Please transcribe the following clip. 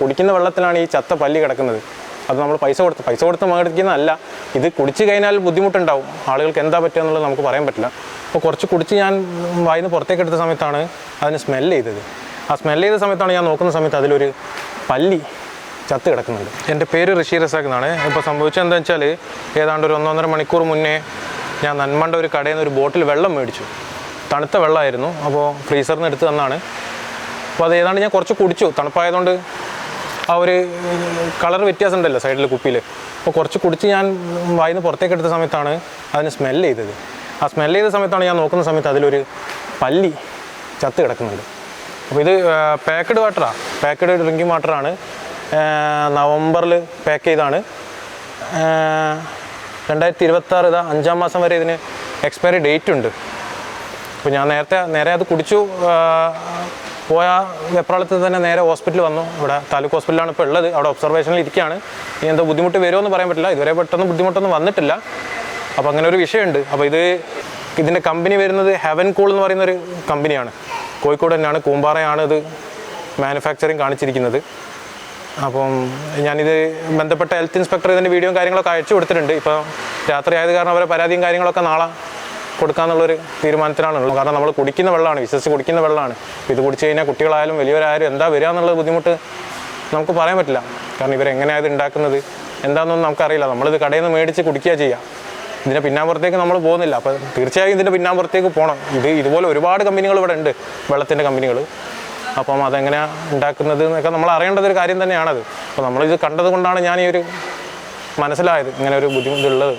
കുടിക്കുന്ന വെള്ളത്തിലാണ് ഈ ചത്ത പല്ലി കിടക്കുന്നത്. അത് നമ്മൾ പൈസ കൊടുത്ത് പൈസ കൊടുത്ത് മേടിക്കുന്നതല്ല ഇത് കുടിച്ച് കഴിഞ്ഞാൽ ബുദ്ധിമുട്ടുണ്ടാവും. ആളുകൾക്ക് എന്താ പറ്റുക എന്നുള്ളത് നമുക്ക് പറയാൻ പറ്റില്ല. അപ്പോൾ കുറച്ച് കുടിച്ച് ഞാൻ വായിന്ന് പുറത്തേക്ക് എടുത്ത സമയത്താണ് അതിന് സ്മെല്ല് ചെയ്തത്. ആ സ്മെല്ല് ചെയ്ത സമയത്താണ് ഞാൻ നോക്കുന്ന സമയത്ത് അതിലൊരു പല്ലി ചത്ത് കിടക്കുന്നുണ്ട്. എന്റെ പേര് ഋഷി റസാഖ് എന്നാണ്. ഇപ്പോൾ സംഭവിച്ചത് എന്താ വെച്ചാൽ ഏതാണ്ട് ഒരു ഒന്നൊന്നര മണിക്കൂർ മുന്നേ ഞാൻ നന്മണ്ട ഒരു കടയിൽ നിന്ന് ഒരു ബോട്ടിൽ വെള്ളം മേടിച്ചു. തണുത്ത വെള്ളമായിരുന്നു. അപ്പോൾ ഫ്രീസറിൽ നിന്ന് എടുത്ത് തന്നാണ്. അപ്പോൾ അത് ഏതാണ്ട് ഞാൻ കുറച്ച് കുടിച്ചു. തണുപ്പായതുകൊണ്ട് ആ ഒരു കളർ വ്യത്യാസം ഉണ്ടല്ലോ സൈഡിൽ കുപ്പിയിൽ. അപ്പോൾ കുറച്ച് കുടിച്ച് ഞാൻ വായിന്ന് പുറത്തേക്ക് എടുത്ത സമയത്താണ് അതിന് സ്മെൽ ചെയ്തത്. ആ സ്മെൽ ചെയ്ത സമയത്താണ് ഞാൻ നോക്കുന്ന സമയത്ത് അതിലൊരു പല്ലി ചത്ത് കിടക്കുന്നുണ്ട്. അപ്പോൾ ഇത് പാക്കഡ് വാട്ടറാണ് പാക്കഡ് ഡ്രിങ്കിങ് വാട്ടറാണ് നവംബറിൽ പാക്ക് ചെയ്താണ് രണ്ടായിരത്തി ഇരുപത്താറ് ഇതാ അഞ്ചാം മാസം വരെ ഇതിന് എക്സ്പയറി ഡേറ്റ് ഉണ്ട്. അപ്പോൾ ഞാൻ നേരത്തെ നേരെ അത് കുടിച്ചു പോയ വെപ്രാളത്തിൽ തന്നെ നേരെ ഹോസ്പിറ്റലിൽ വന്നു. ഇവിടെ താലൂക്ക് ഹോസ്പിറ്റലാണ് ഇപ്പോൾ ഉള്ളത്. അവിടെ ഒബ്സർവേഷനിൽ ഇരിക്കുകയാണ്. ഇനി എന്തോ ബുദ്ധിമുട്ട് വരുമോ എന്ന് പറയാൻ പറ്റില്ല. ഇതുവരെ പെട്ടെന്ന് ബുദ്ധിമുട്ടൊന്നും വന്നിട്ടില്ല. അപ്പോൾ അങ്ങനെ ഒരു വിഷയമുണ്ട്. അപ്പോൾ ഇത് ഇതിന്റെ കമ്പനി വരുന്നത് ഹെവൻ കൂൾ എന്ന് പറയുന്ന ഒരു കമ്പനിയാണ്. കോഴിക്കോട് തന്നെയാണ്. കൂമ്പാറയാണ് ഇത് മാനുഫാക്ചറിങ് കാണിച്ചിരിക്കുന്നത്. അപ്പം ഞാനിത് ബന്ധപ്പെട്ട ഹെൽത്ത് ഇൻസ്പെക്ടർ ഇതിന്റെ വീഡിയോയും കാര്യങ്ങളൊക്കെ അയച്ചു കൊടുത്തിട്ടുണ്ട്. ഇപ്പോൾ രാത്രി ആയത് കാരണം അവരെ പരാതിയും കാര്യങ്ങളൊക്കെ നാളെ കൊടുക്കാന്നുള്ളൊരു തീരുമാനത്തിലാണുള്ളത് കാരണം നമ്മൾ കുടിക്കുന്ന വെള്ളമാണ് വിശ്വസിച്ച് കുടിക്കുന്ന വെള്ളമാണ്. ഇത് കുടിച്ച് കഴിഞ്ഞാൽ കുട്ടികളായാലും വലിയവരായാലും എന്താ വരിക എന്നുള്ള ബുദ്ധിമുട്ട് നമുക്ക് പറയാൻ പറ്റില്ല. കാരണം ഇവരെങ്ങനെയാണ് ഇത് ഉണ്ടാക്കുന്നത് എന്താണെന്നൊന്നും നമുക്കറിയില്ല. നമ്മളിത് കടയിൽ നിന്ന് മേടിച്ച് കുടിക്കുക ചെയ്യുക ഇതിന്റെ പിന്നാമ്പുറത്തേക്ക് നമ്മൾ പോകുന്നില്ല. അപ്പോൾ തീർച്ചയായും ഇതിന്റെ പിന്നാമ്പുറത്തേക്ക് പോകണം ഇത് ഇതുപോലെ ഒരുപാട് കമ്പനികൾ ഇവിടെ ഉണ്ട്. വെള്ളത്തിന്റെ കമ്പനികൾ അപ്പം അതെങ്ങനെയാണ് ഉണ്ടാക്കുന്നത് എന്നൊക്കെ നമ്മൾ അറിയേണ്ടത് ഒരു കാര്യം തന്നെയാണത്. അപ്പോൾ നമ്മളിത് കണ്ടത് കൊണ്ടാണ് ഞാൻ ഈ ഒരു മനസ്സിലായത്. ഇങ്ങനെ ഒരു ബുദ്ധിമുട്ടുള്ളത്